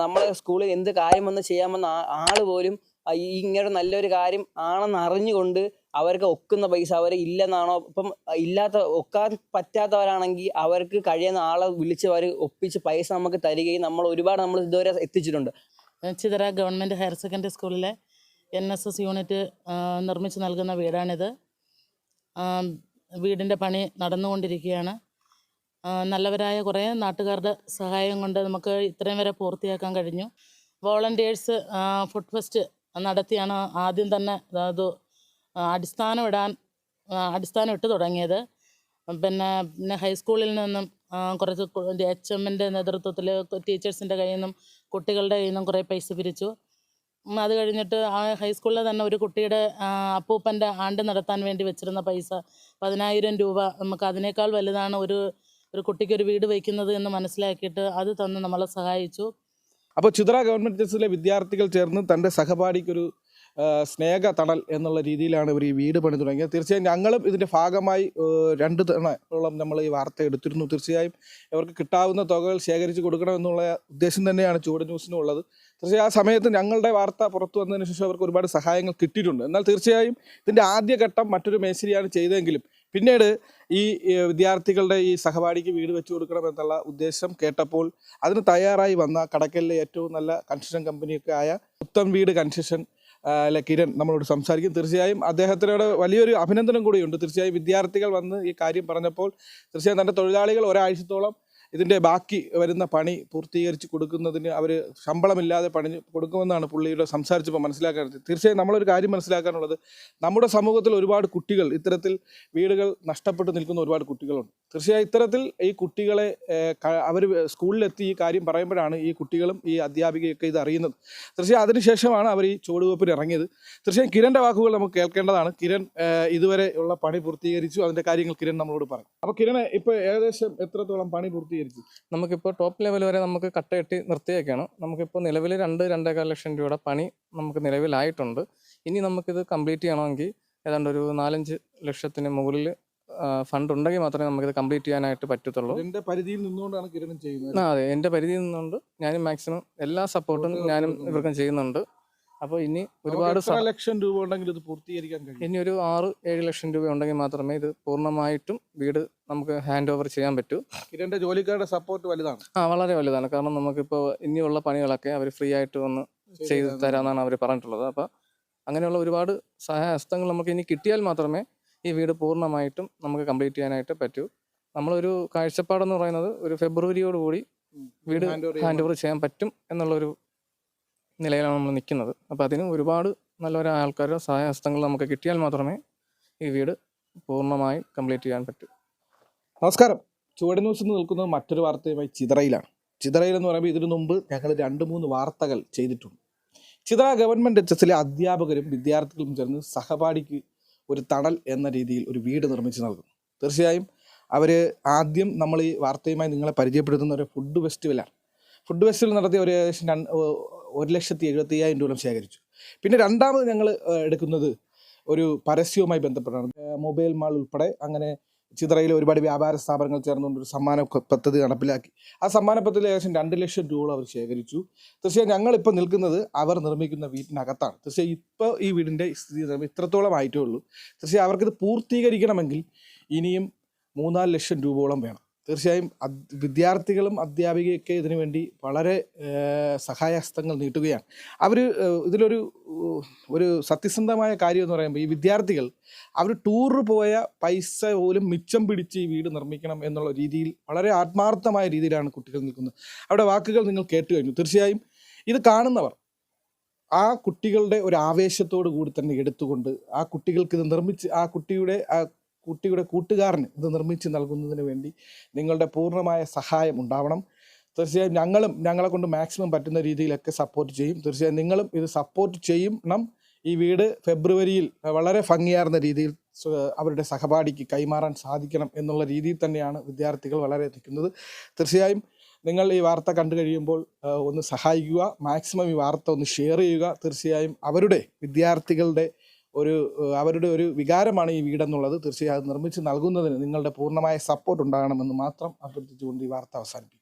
നമ്മളെ സ്കൂളിൽ എന്ത് കാര്യം വന്ന് ചെയ്യാമെന്ന് ആൾ പോലും ഇങ്ങനെ നല്ലൊരു കാര്യം ആണെന്ന് അറിഞ്ഞുകൊണ്ട് അവർക്ക് ഒക്കുന്ന പൈസ അവർ ഇല്ലെന്നാണോ ഇപ്പം ഇല്ലാത്ത ഒക്കാൻ പറ്റാത്തവരാണെങ്കിൽ അവർക്ക് കഴിയുന്ന ആളെ വിളിച്ച് അവർ ഒപ്പിച്ച് പൈസ നമുക്ക് തരികയും നമ്മൾ ഒരുപാട് നമ്മൾ ഇതുവരെ എത്തിച്ചിട്ടുണ്ട്. ചിതറ ഗവൺമെന്റ് ഹയർ സെക്കൻഡറി സ്കൂളിലെ എൻ എസ് എസ് യൂണിറ്റ് നിർമ്മിച്ച് നൽകുന്ന വീടാണിത്. വീടിന്റെ പണി നടന്നുകൊണ്ടിരിക്കുകയാണ്. നല്ലവരായ കുറേ നാട്ടുകാരുടെ സഹായം കൊണ്ട് നമുക്ക് ഇത്രയും വരെ പൂർത്തിയാക്കാൻ കഴിഞ്ഞു. വോളണ്ടിയേഴ്സ് ഫുഡ് ഫെസ്റ്റ് നടത്തിയാണ് ആദ്യം തന്നെ അത് അടിസ്ഥാനം ഇടാൻ ആ, അടിസ്ഥാനം ഇട്ട് തുടങ്ങിയത്. പിന്നെ പിന്നെ ഹൈസ്കൂളിൽ നിന്നും കുറച്ച് എച്ച് എമ്മിന്റെ നേതൃത്വത്തിൽ ടീച്ചേഴ്സിന്റെ കയ്യിൽ നിന്നും കുട്ടികളുടെ കയ്യിൽ നിന്നും കുറേ പൈസ പിരിച്ചു. അത് കഴിഞ്ഞിട്ട് ആ ഹൈസ്കൂളിൽ തന്നെ ഒരു കുട്ടിയുടെ അപ്പൂപ്പന്റെ ആണ്ട് നടത്താൻ വേണ്ടി വെച്ചിരുന്ന പൈസ പതിനായിരം രൂപ നമുക്ക് അതിനേക്കാൾ വലുതാണ് ഒരു ഒരു കുട്ടിക്ക് ഒരു വീട് വയ്ക്കുന്നത് എന്ന് മനസ്സിലാക്കിയിട്ട് അത് തന്ന് നമ്മളെ സഹായിച്ചു. അപ്പോൾ ചിത്ര ഗവൺമെന്റ് ജസ്റ്റിലെ വിദ്യാർത്ഥികൾ ചേർന്ന് തന്റെ സഹപാഠിക്കൊരു സ്നേഹ തണൽ എന്നുള്ള രീതിയിലാണ് ഇവർ ഈ വീട് പണി തുടങ്ങിയത്. തീർച്ചയായും ഞങ്ങളും ഇതിന്റെ ഭാഗമായി രണ്ട് തവണയോളം നമ്മൾ ഈ വാർത്ത എടുത്തിരുന്നു. തീർച്ചയായും ഇവർക്ക് കിട്ടാവുന്ന തുകകൾ ശേഖരിച്ച് കൊടുക്കണമെന്നുള്ള ഉദ്ദേശം തന്നെയാണ് ചൂട് ന്യൂസിനും ഉള്ളത്. തീർച്ചയായും ആ സമയത്ത് ഞങ്ങളുടെ വാർത്ത പുറത്തു വന്നതിന് ശേഷം അവർക്ക് ഒരുപാട് സഹായങ്ങൾ കിട്ടിയിട്ടുണ്ട്. എന്നാൽ തീർച്ചയായും ഇതിന്റെ ആദ്യഘട്ടം മറ്റൊരു മേശരിയാണ് ചെയ്തതെങ്കിലും പിന്നീട് ഈ വിദ്യാർത്ഥികളുടെ ഈ സഹപാഠിക്ക് വീട് വെച്ചു കൊടുക്കണം എന്നുള്ള ഉദ്ദേശം കേട്ടപ്പോൾ അതിന് തയ്യാറായി വന്ന കടക്കലിലെ ഏറ്റവും നല്ല കൺസ്ട്രക്ഷൻ കമ്പനിയൊക്കെ ആയ ഉത്തം വീട് കൺസ്ട്രക്ഷൻ അല്ലെ കിരൺ നമ്മളോട് സംസാരിക്കും. തീർച്ചയായും അദ്ദേഹത്തിനോട് വലിയൊരു അഭിനന്ദനം കൂടിയുണ്ട്. തീർച്ചയായും വിദ്യാർത്ഥികൾ വന്ന് ഈ കാര്യം പറഞ്ഞപ്പോൾ തീർച്ചയായും തന്റെ തൊഴിലാളികൾ ഒരാഴ്ചത്തോളം ഇതിന്റെ ബാക്കി വരുന്ന പണി പൂർത്തീകരിച്ച് കൊടുക്കുന്നതിന് അവർ ശമ്പളമില്ലാതെ പണി കൊടുക്കുമെന്നാണ് പുള്ളിയുടെ സംസാരിച്ചപ്പോൾ മനസ്സിലാക്കാൻ തീർച്ചയായും നമ്മളൊരു കാര്യം മനസ്സിലാക്കാനുള്ളത് നമ്മുടെ സമൂഹത്തിൽ ഒരുപാട് കുട്ടികൾ ഇത്തരത്തിൽ വീടുകൾ നഷ്ടപ്പെട്ട് നിൽക്കുന്ന ഒരുപാട് കുട്ടികളുണ്ട്. തീർച്ചയായും ഇത്തരത്തിൽ ഈ കുട്ടികളെ അവർ സ്കൂളിലെത്തി ഈ കാര്യം പറയുമ്പോഴാണ് ഈ കുട്ടികളും ഈ അധ്യാപികയൊക്കെ ഇത് അറിയുന്നത്. തീർച്ചയായും അതിനുശേഷമാണ് അവർ ഈ ചുവടുവെപ്പിന് ഇറങ്ങിയത്. തീർച്ചയായും കിരണിന്റെ വാക്കുകൾ നമുക്ക് കേൾക്കേണ്ടതാണ്. കിരൺ ഇതുവരെ ഉള്ള പണി പൂർത്തീകരിച്ചു. അതിന്റെ കാര്യങ്ങൾ കിരൺ നമ്മളോട് പറയും. അപ്പോൾ കിരൺ ഇപ്പോൾ ഏകദേശം എത്രത്തോളം പണി പൂർത്തീകരിച്ചു? നമുക്കിപ്പോൾ ടോപ്പ് ലെവൽ വരെ നമുക്ക് കട്ടയെട്ടി നിർത്തിയേക്കാണ്. നമുക്കിപ്പോൾ നിലവിൽ രണ്ട് രണ്ടേകാൽ ലക്ഷം രൂപയുടെ പണി നമുക്ക് നിലവിലായിട്ടുണ്ട്. ഇനി നമുക്കിത് കംപ്ലീറ്റ് ചെയ്യണമെങ്കിൽ ഏതാണ്ട് ഒരു നാലഞ്ച് ലക്ഷത്തിന് മുകളിൽ ഫണ്ട് ഉണ്ടെങ്കിൽ മാത്രമേ നമുക്കിത് കംപ്ലീറ്റ് ചെയ്യാനായിട്ട് പറ്റത്തുള്ളൂ. എന്റെ പരിധിയിൽ നിന്നുകൊണ്ടാണ് കിരണം ചെയ്യുന്നത്. ആ അതെ. എന്റെ പരിധിയിൽ നിന്നുകൊണ്ട് ഞാനും മാക്സിമം എല്ലാ സപ്പോർട്ടും ഞാനും ഇവർക്കും ചെയ്യുന്നുണ്ട്. അപ്പോൾ ഇനി ഒരുപാട് ലക്ഷം രൂപ ഉണ്ടെങ്കിൽ ഇത് പൂർത്തീകരിക്കാൻ കഴിയും? ഇനി ഒരു ആറ് ഏഴ് ലക്ഷം രൂപ ഉണ്ടെങ്കിൽ മാത്രമേ ഇത് പൂർണമായിട്ടും വീട് നമുക്ക് ഹാൻഡ് ഓവർ ചെയ്യാൻ പറ്റൂ. കിരണിന്റെ ജോലിക്കാരുടെ സപ്പോർട്ട് വലുതാണ്. ആ വളരെ വലുതാണ്. കാരണം നമുക്കിപ്പോൾ ഇനിയുള്ള പണികളൊക്കെ അവർ ഫ്രീ ആയിട്ട് ഒന്ന് ചെയ്തു തരാമെന്നാണ് അവർ പറഞ്ഞിട്ടുള്ളത്. അപ്പോൾ അങ്ങനെയുള്ള ഒരുപാട് സഹായഹസ്തങ്ങൾ നമുക്ക് ഇനി കിട്ടിയാൽ മാത്രമേ ഈ വീട് പൂർണമായിട്ടും നമുക്ക് കംപ്ലീറ്റ് ചെയ്യാനായിട്ട് പറ്റൂ. നമ്മളൊരു കാഴ്ചപ്പാടെന്ന് പറയുന്നത് ഒരു ഫെബ്രുവരിയോടുകൂടി വീട് ഹാൻഡ് ഓവർ ചെയ്യാൻ പറ്റും എന്നുള്ളൊരു നിലയിലാണ് നമ്മൾ നിൽക്കുന്നത്. അപ്പോൾ അതിന് ഒരുപാട് നല്ലൊരു ആൾക്കാരുടെ സഹായഹസ്തങ്ങൾ നമുക്ക് കിട്ടിയാൽ മാത്രമേ ഈ വീട് പൂർണമായി കംപ്ലീറ്റ് ചെയ്യാൻ പറ്റൂ. നമസ്കാരം. ചുവട് ന്യൂസ് എന്ന് നിൽക്കുന്നത് മറ്റൊരു വാർത്തയുമായി ചിതറയിലാണ്. ചിതറയിൽ എന്ന് പറയുമ്പോൾ ഇതിനു മുമ്പ് ഞങ്ങൾ രണ്ട് മൂന്ന് വാർത്തകൾ ചെയ്തിട്ടുണ്ട്. ചിതറ ഗവൺമെന്റ് എച്ച് എസിലെ അധ്യാപകരും വിദ്യാർത്ഥികളും ചേർന്ന് സഹപാഠിക്ക് ഒരു തണൽ എന്ന രീതിയിൽ ഒരു വീട് നിർമ്മിച്ച് നൽകും തീർച്ചയായും അവർ ആദ്യം നമ്മൾ ഈ വാർത്തയുമായി നിങ്ങളെ പരിചയപ്പെടുത്തുന്ന ഒരു ഫുഡ് ഫെസ്റ്റിവലാണ് ഫുഡ് ഫെസ്റ്റിവൽ നടത്തിയ ഒരു ഏകദേശം രണ്ട് ഒരു ലക്ഷത്തി എഴുപത്തി അയ്യായിരം രൂപ ശേഖരിച്ചു. പിന്നെ രണ്ടാമത് ഞങ്ങൾ എടുക്കുന്നത് ഒരു പരസ്യവുമായി ബന്ധപ്പെട്ടാണ്. മൊബൈൽ മാൾ ഉൾപ്പെടെ അങ്ങനെ ചിതറയിലെ ഒരുപാട് വ്യാപാര സ്ഥാപനങ്ങൾ ചേർന്നുകൊണ്ട് ഒരു സമ്മാന പദ്ധതി നടപ്പിലാക്കി. ആ സമ്മാന പദ്ധതി ഏകദേശം രണ്ട് ലക്ഷം രൂപ അവർ ശേഖരിച്ചു. തീർച്ചയായും ഞങ്ങളിപ്പോൾ നിൽക്കുന്നത് അവർ നിർമ്മിക്കുന്ന വീട്ടിനകത്താണ്. തീർച്ചയായും ഇപ്പോൾ ഈ വീടിന്റെ സ്ഥിതി ഇത്രത്തോളം ആയിട്ടേ ഉള്ളൂ. തീർച്ചയായും അവർക്കിത് പൂർത്തീകരിക്കണമെങ്കിൽ ഇനിയും മൂന്നാൽ ലക്ഷം രൂപയോളം വേണം. തീർച്ചയായും വിദ്യാർത്ഥികളും അധ്യാപികയൊക്കെ ഇതിനു വേണ്ടി വളരെ സഹായഹസ്തങ്ങൾ നീട്ടുകയാണ്. അവർ ഇതിലൊരു ഒരു സത്യസന്ധമായ കാര്യം എന്ന് പറയുമ്പോൾ ഈ വിദ്യാർത്ഥികൾ അവർ ടൂർ പോയ പൈസ പോലും മിച്ചം പിടിച്ച് ഈ വീട് നിർമ്മിക്കണം എന്നുള്ള രീതിയിൽ വളരെ ആത്മാർത്ഥമായ രീതിയിലാണ് കുട്ടികൾ നിൽക്കുന്നത്. അവിടെ വാക്കുകൾ നിങ്ങൾ കേട്ട് കഴിഞ്ഞു. തീർച്ചയായും ഇത് കാണുന്നവർ ആ കുട്ടികളുടെ ഒരു ആവേശത്തോടു കൂടി തന്നെ എടുത്തുകൊണ്ട് ആ കുട്ടികൾക്ക് ഇത് നിർമ്മിച്ച് ആ കുട്ടിയുടെ ആ കുട്ടിയുടെ കൂട്ടുകാരന് ഇത് നിർമ്മിച്ച് നൽകുന്നതിന് വേണ്ടി നിങ്ങളുടെ പൂർണമായ സഹായം ഉണ്ടാവണം. തീർച്ചയായും ഞങ്ങളും ഞങ്ങളെ കൊണ്ട് മാക്സിമം പറ്റുന്ന രീതിയിലൊക്കെ സപ്പോർട്ട് ചെയ്യും. തീർച്ചയായും നിങ്ങളും ഇത് സപ്പോർട്ട് ചെയ്യണം. ഈ വീട് ഫെബ്രുവരിയിൽ വളരെ ഭംഗിയാർന്ന രീതിയിൽ അവരുടെ സഹപാഠിക്ക് കൈമാറാൻ സാധിക്കണം എന്നുള്ള രീതിയിൽ തന്നെയാണ് വിദ്യാർത്ഥികൾ വളരെ നിൽക്കുന്നത്. തീർച്ചയായും നിങ്ങൾ ഈ വാർത്ത കണ്ടു കഴിയുമ്പോൾ ഒന്ന് സഹായിക്കുക. മാക്സിമം ഈ വാർത്ത ഒന്ന് ഷെയർ ചെയ്യുക. തീർച്ചയായും അവരുടെ വിദ്യാർത്ഥികളുടെ ഒരു അവരുടെ ഒരു വികാരമാണ് ഈ വീടെന്നുള്ളത് തീർച്ചയായും നിർമ്മിച്ച് നൽകുന്നതിന് നിങ്ങളുടെ പൂർണമായ സപ്പോർട്ട് ഉണ്ടാകണമെന്ന് മാത്രം അഭ്യർത്ഥിച്ചുകൊണ്ട് ഈ വാർത്ത അവസാനിപ്പിക്കും